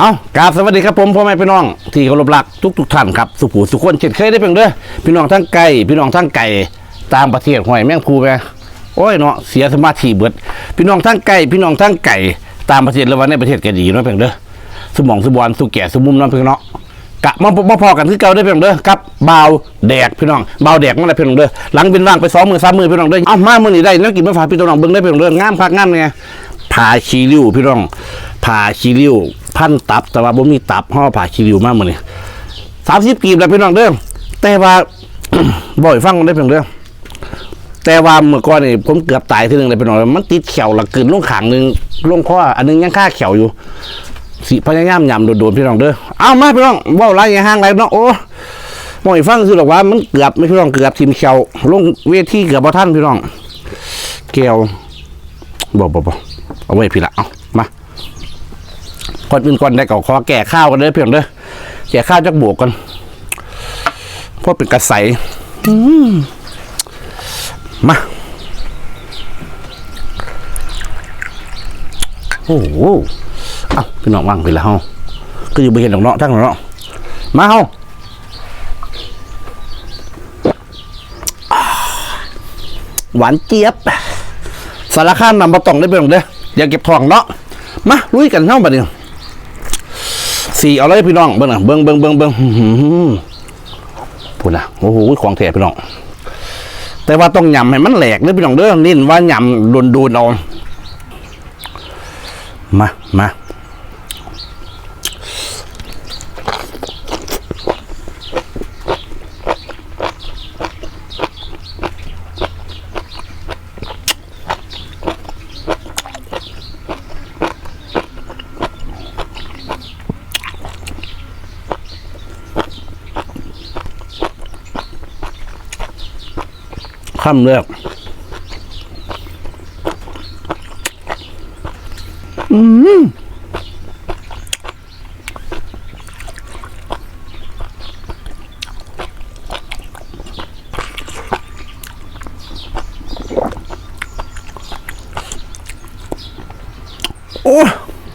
เอากราบสวัสดีครับผมพ่อแม่พี่น้องที่เคารพรักทุกทุกท่านครับสุขูสุขคนเช่นเคยได้เพียงเด้อพี่น้องทั้งไกลพี่น้องทั้งไก่ตางประเทศห่วยแมงภูไปโอ้ยเนาะเสียสมาธิเบิด พี่น้องทั้งไก่พี่น้องทั้งไก่ตางประเทศแล้วว่าในประเทศก็ดีเนาะเพียงเด้อสมองสมบอนสุแก่สมุมเนาะเพียงเนาะกะมาพอกันคือเก่าได้เพียงเด้อครับเบาแดกพี่น้องเบาแดกนั่นแหละเพียงเด้อหลังเป็นว่างไปสองมือสามมือพี่น้องเด้อเอ้ามามือนี้ได้แล้วกินมาฝากพี่น้องเบิ่งได้เพียงเด้องามคักงามไงผ่าชีริ้วพี่น้องผ่าชีริ้ว พันตับ แต่ว่าบ่มีตับห่อผ่าชีริ้วมากมือนี้สามสิบกีบแล้วพี่น้องเด้อแต่ว่าบ่อยฟังกันได้เพียงเด้อแต่ว่าเมื่อก่อนนี่ผมเกือบตายทีหนึ่งเลยพี่น้องมันติดเขียวละกลืนลงขางหนึ่งลงคออันนึงยังค่าเขียวอยู่สิพยายามยำโดนๆพี่น้องเด้อเอามาพี่น้องว้าไรย่าห่างไรเนาะโอ้บ่อยฟังคือหรอกว่ามันเกือบไม่พี่น้องเกือบทีมเขียวลงเวทีเกือบบ่ทันพี่น้องเกี่ยวบอกบอกบอกเอาไว้พี่ละเอามา ก่อนอื่นก่อนได้ก็ขอแก่ข้าวกันเด้อเพียงเด้อแก่ข้าวจักบวกกันเพราะเป็นกระใสมาโอ้โหเอ้าพี่น้องว่างไปแล้วเฮาก็อยู่บริเวณดอกเนาะทั้งเนาะมาเฮาหวานเจี๊ยบ สารคามนำมาต้องได้เบิ่งเด้ออย่าเก็บทองเนาะมาลุยกันเฮาบัดนี้ สี่เอาเลยพี่น้องเบิ้งนะเบิ้งเบิ้งเบิ้งเบิ้งอื้อหือพูดนะโอ้โหของแท้พี่น้อง แต่ว่าต้องยำให้มันแหลกเด้อพี่น้องเด้อนิ่นว่ายำโดนๆเอามามา ค่ำเลือกโอ้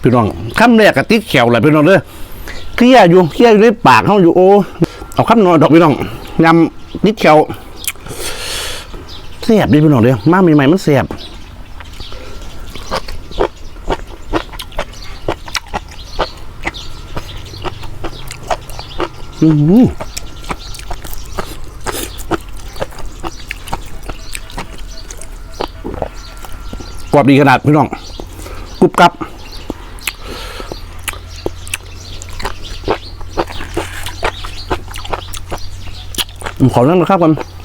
พี่น้องคำแรกกะติดแขวเลยพี่น้องเด้อเคลียอยู่เคลียร์อยู่ในปากเขาอยู่โอ้เอาคำนอนดอกพี่น้องยำติดแขว เสียบดิพี่น้องเดียวมากใหม่ๆมันเสียบอืมกรอบดีขนาดพี่น้องกรุบกรับผมขอนั่งนะครับกัน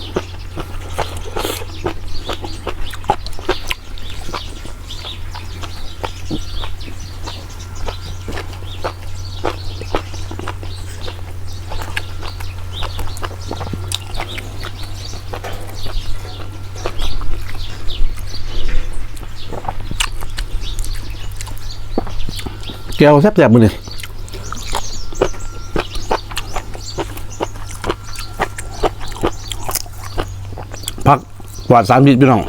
ก้วแซ่บๆมือนี่พักกวาดสามดิพี่น้อง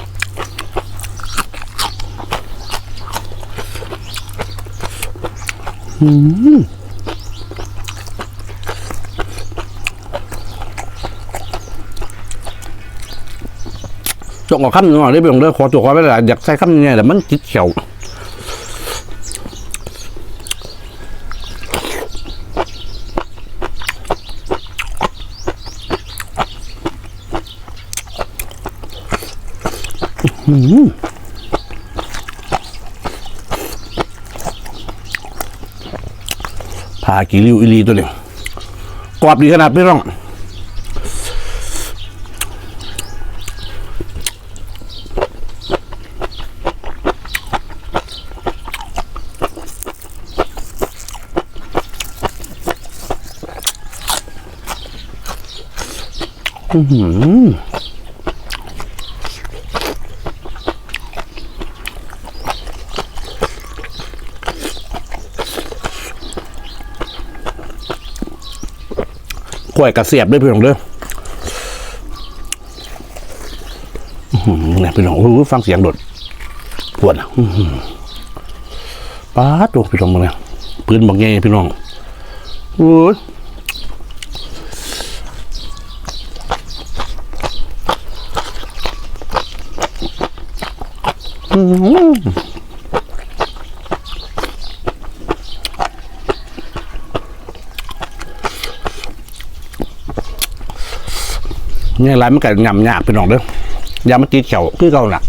จงเอาคำหนึ่งหน่อยได้พี่น้องเด้อขอตัวขอไว้หลายอยากใส่คำนี้แต่มันจิตเขียว ผากี่ริ้วอีหลีตัวนี้กรอบดีขนาดไม่ต้องอื้อหื อขวยกระเสียบด้วยพี่น้องเด้อเนี่ยพี่น้องโอ้ฟังเสียงดดปวดป้าตัวพี่น้องมาเนี่ยปืนบอกไงพี่น้องโอ้อื้อ เนี่ยไรมันก็ยำยากพี่น้องเด้อยำมันตีเขียวคือเก่าหนัก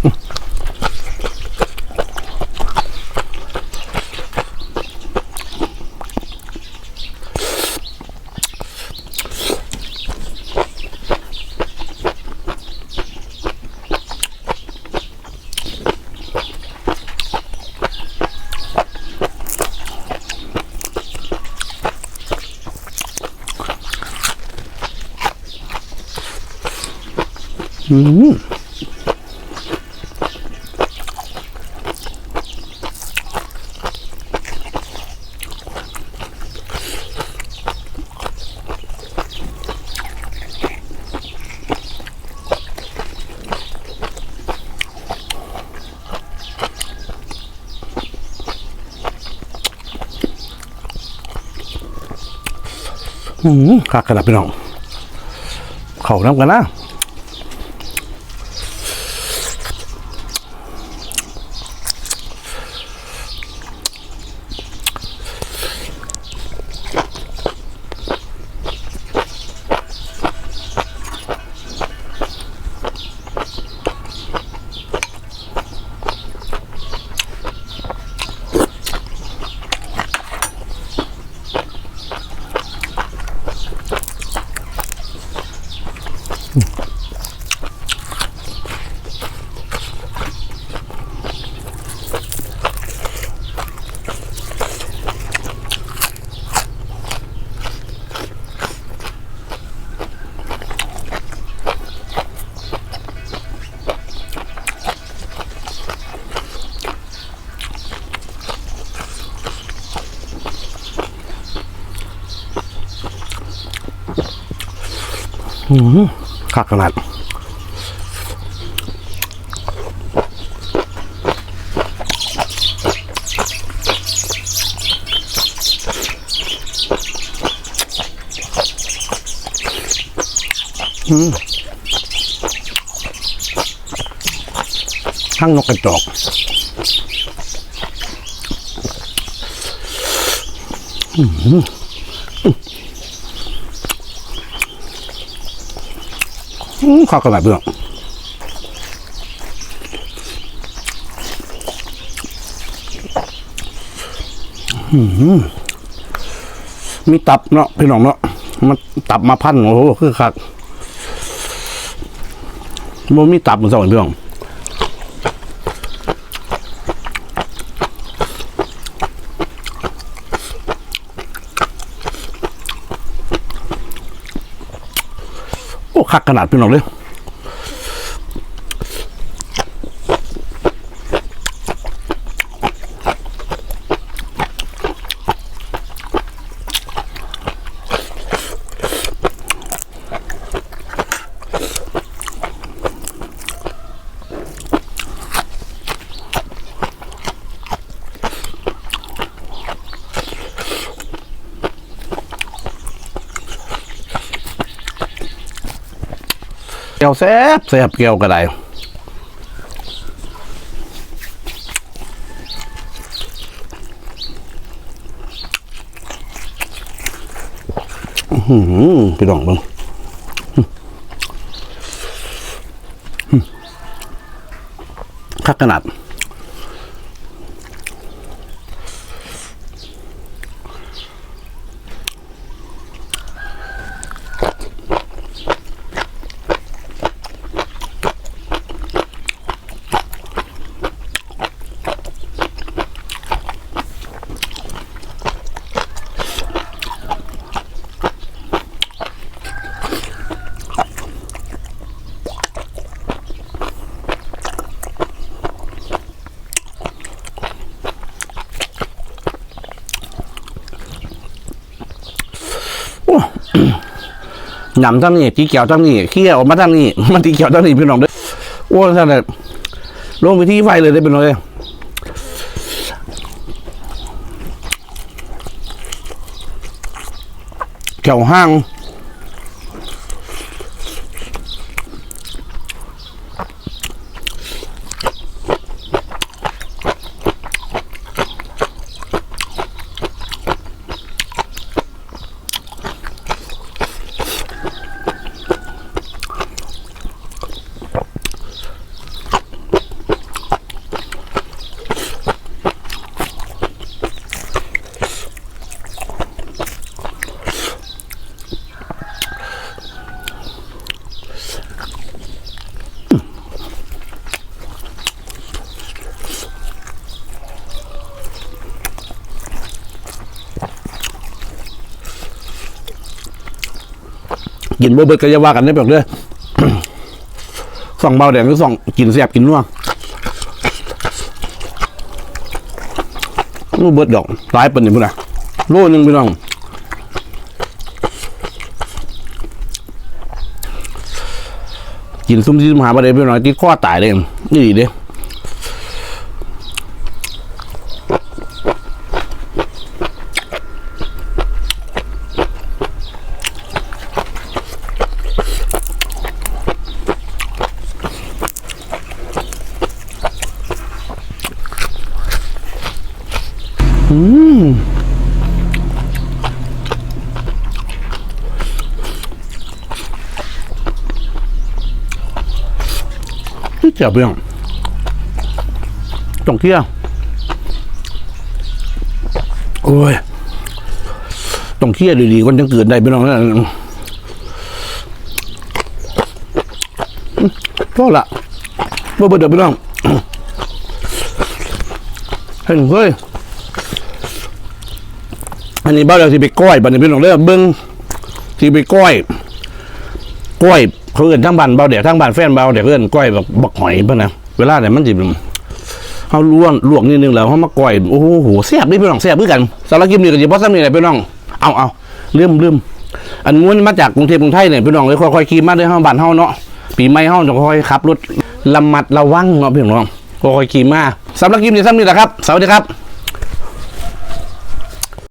อืมคักกระดับพี่น้อง เข่าน้ำกันนะ คักขนาดอืมทั้งนกกระจอกอืม คักขนาดเบื้องมมีตับเนาะพี่น้องเนาะมันตับมาพันโอ้โหคือคักมันมีตับมันสองพี่น้อง คักขนาดพี่น้องเลย แก้วแซ่บแซ่บเกียวก็ได้หือพี่น้องเบิ้งคักขนาด หนำตั้งนี่ที่เกี่ยวตั้งนี่เขี้ยวออกมาตั้งนี่มันที่เกี่ยวตั้งนี่พี่น้องด้วยโอ้ท่านเลยลงไปที่ไฟเลยได้เป็นเลยเกี่ยวห้าง กินบ่เบิดก็อย่าว่ากันได้แบบเด้อส่องเบาแดงคือส่องกินแซ่บกินนัวนู่เบิดดอกหลายปานนี่พุ่นนะโลนึงพี่น้องกินซุ่มซี่ซุ่มหาบ่ได้พี่น้องติดคอตายเลยนี่ดีเด้ ที่เจ็บเรื่องต้องเที่ยวโอ้ยต้องเที่ยวดีๆคนจังเกิดได้พี่น้องนะก็ละว่าเบิดเด้อพี่น้องเห็นเฮ้ยอันนี้บ้าเดี๋ยวสิไปก้อยบัดนี้พี่น้องเด้อเบิ้งสิไปก้อยกล้วย เขาเอื่นทั้งบ้านเบาเดี๋ยวทั้งบ้านแฟนเบาเดี๋ยวเอื่นกล้วยแบบบักหอยเพื่อนะเวลาเนี่ยมันจะเขาลวกลวกนิดนึงแล้วเขามาก้อยโอ้โหแซ่บนี่พี่น้องแซ่บด้วยกันสารกิมนี่ก็จะพอซ้ำนี่แหละพี่น้องเอาเอาลืมลืมอันงูนมาจากกรุงเทพกรุงไทยเนี่ยพี่น้องเลยค่อยๆขี่มาด้วยห้าบ้านเฮาเนาะปีใหม่เฮาจะค่อยขับรถระมัดระวังเนาะพี่น้องค่อยๆขี่มาสำหรับกิมนี่ซ้ำนี่แหละครับสวัสดีครับ